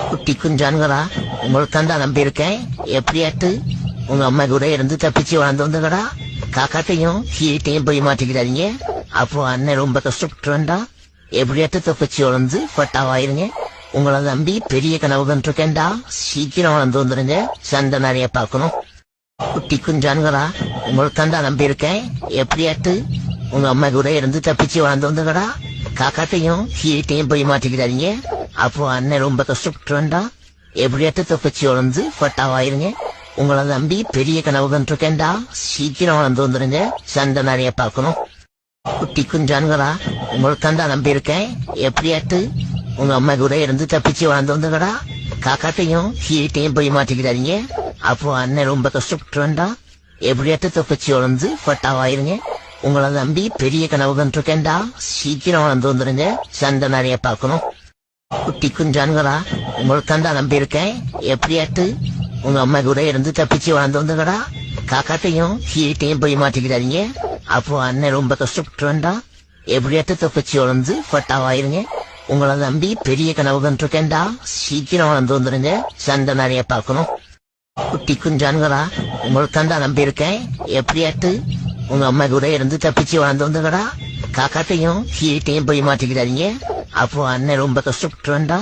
குட்டி குஞ்சானுங்களா உங்களுக்கு தான் நம்பி இருக்கேன். எப்படியாட்டு உங்க அம்மா கூட இருந்து தப்பிச்சு வளர்ந்து வந்தங்கடா. காக்காட்டையும் கீட்டையும் போய் மாட்டிக்கிறாதீங்க அப்போ அண்ணன் ரொம்ப கஷ்டப்பட்டு வேண்டா எப்படியாட்டு தப்பிச்சு வளர்ந்து பட்டாவாயிருங்க உங்களை நம்பி பெரிய கனவு கண்டிருக்கேன்டா. சீக்கிரம் வளர்ந்து வந்துருங்க. சண்டை நிறைய பார்க்கணும். குட்டி குஞ்சானுங்களா உங்களுக்கு தான் நம்பி இருக்கேன். எப்படியாட்டு உங்க அம்மா கூட இருந்து தப்பிச்சு வளர்ந்து வந்துங்கடா. காக்காட்டையும் கீட்டையும் போய் மாட்டிக்கிறாதீங்க அப்போ அண்ணன் ரொம்ப கஷ்டப்பட்டுவேண்டா எப்படியாட்ட எப்படியாட்டு தப்பிச்சு வளர்ந்து பட்டாவாயிருங்க? உங்களை நம்பி பெரிய கனவு கண்டிருக்கேன்டா. சீக்கிரம் வளர்ந்து வந்துருங்க. சண்டை நிறைய பார்க்கணும். குட்டி குஞ்சானுங்களா உங்களுக்கு தான் நம்பி இருக்கேன். எப்படியாட்டு உங்க அம்மா கூட இருந்து தப்பிச்சு வளர்ந்து வந்துங்கடா. காக்காட்டையும் கீட்டையும் போய் மாட்டிக்கிறாதீங்க அப்போ அண்ணன் ரொம்ப கஷ்டப்பட்டுவேண்டா எப்படியாட்டு தப்பிச்சு வளர்ந்து பட்டாவாயிருங்க? உங்களை நம்பி பெரிய கனவு கண்டிருக்கேன்டா. சீக்கிரம் வளர்ந்து வந்துருங்க. சண்டை நிறைய பார்க்கணும். குட்டி குஞ்சானுங்களா உங்களுக்கு தான் நம்பி இருக்கேன் எப்படியாட்டு உங்க அம்மா கூட இருந்து தப்பிச்சு வளர்ந்து வந்துங்கடா. காக்காட்டையும் கீட்டையும் போய் மாட்டிக்கிறாதீங்க அப்போ அண்ணன் ரொம்ப கஷ்டப்பட்டு வேண்டாம் எப்படியாட்டு தப்பிச்சு வளர்ந்து பட்டாவாயிருங்க உங்களை நம்பி பெரிய கனவு கண்டிருக்கேன்டா. சீக்கிரம் வளர்ந்து வந்துருங்க. சண்டை நிறைய பார்க்கணும். குட்டி குஞ்சானுங்களா உங்களுக்கு நம்பி இருக்கேன் எப்படியாட்டு உங்க அம்மா கூட இருந்து தப்பிச்சு வளர்ந்து வந்துங்கடா. காக்காட்டையும் கீட்டையும் போய் மாட்டிக்கிறாதீங்க அப்போ அண்ணன் ரொம்ப கஷ்டப்பட்டு வேண்டா